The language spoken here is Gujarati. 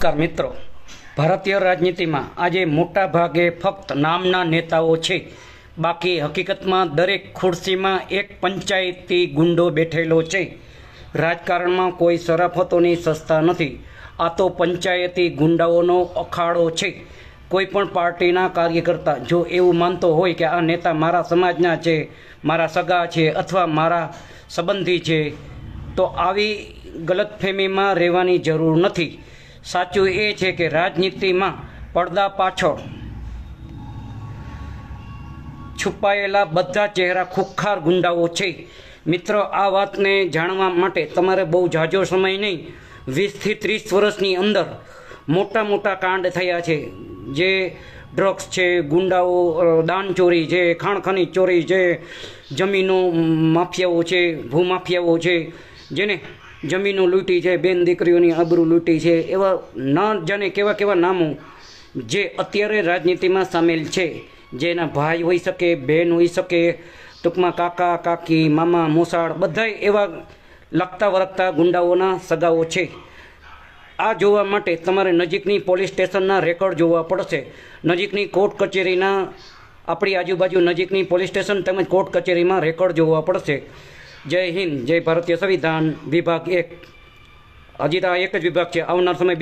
નમસ્કાર મિત્રો. ભારતીય રાજનીતિમાં આજે મોટા ભાગે ફક્ત નામના નેતાઓ છે. બાકી હકીકતમાં દરેક ખુરશીમાં એક પંચાયતી ગુંડો બેઠેલો છે. રાજકારણમાં કોઈ શરાફતોની સસ્તા નથી. આ તો પંચાયતી ગુંડાઓનો અખાડો છે. કોઈ પણ પાર્ટીના કાર્યકર્તા જો એવું માનતો હોય કે આ નેતા મારા સમાજના છે, મારા સગા છે અથવા મારા સંબંધી છે, તો આવી ગલતફહેમીમાં રહેવાની જરૂર નથી. સાચું એ છે કે રાજનીતિમાં પડદા પાછળ છુપાયેલા બધા ચહેરા ખુખાર ગુંડાઓ છે. મિત્રો, આ વાતને જાણવા માટે તમારે બહુ ઝાઝો સમય નહીં. વીસથી ત્રીસ વર્ષની અંદર મોટા મોટા કાંડ થયા છે. જે ડ્રગ્સ છે, ગુંડાઓ દાન દાનચોરી છે, ખાણખની ચોરી છે, જમીનો માફિયાઓ છે, ભૂમાફિયાઓ છે, જેને જમીનો લૂંટી છે, બેન દીકરીઓની આબરૂ લૂંટી છે, એવા ના જાણે કેવા કેવા નામો જે અત્યારે રાજનીતિમાં સામેલ છે. જેના ભાઈ હોઈ શકે બહેન હોઈ શકે, ટૂંકમાં કાકા, કાકી, મામા, મોસાળ, બધાય એવા લગતા વળગતા ગુંડાઓના સગાઓ છે. આ જોવા માટે તમારે નજીકની પોલીસ સ્ટેશનના રેકોર્ડ જોવા પડશે. નજીકની કોર્ટ કચેરીના, આપણી આજુબાજુ નજીકની પોલીસ સ્ટેશન તેમજ કોર્ટ કચેરીમાં રેકોર્ડ જોવા પડશે. જય હિન્દ, જય ભારતીય સંવિધાન વિભાગ એક. હજી તો એક જ વિભાગ છે. આવનાર સમય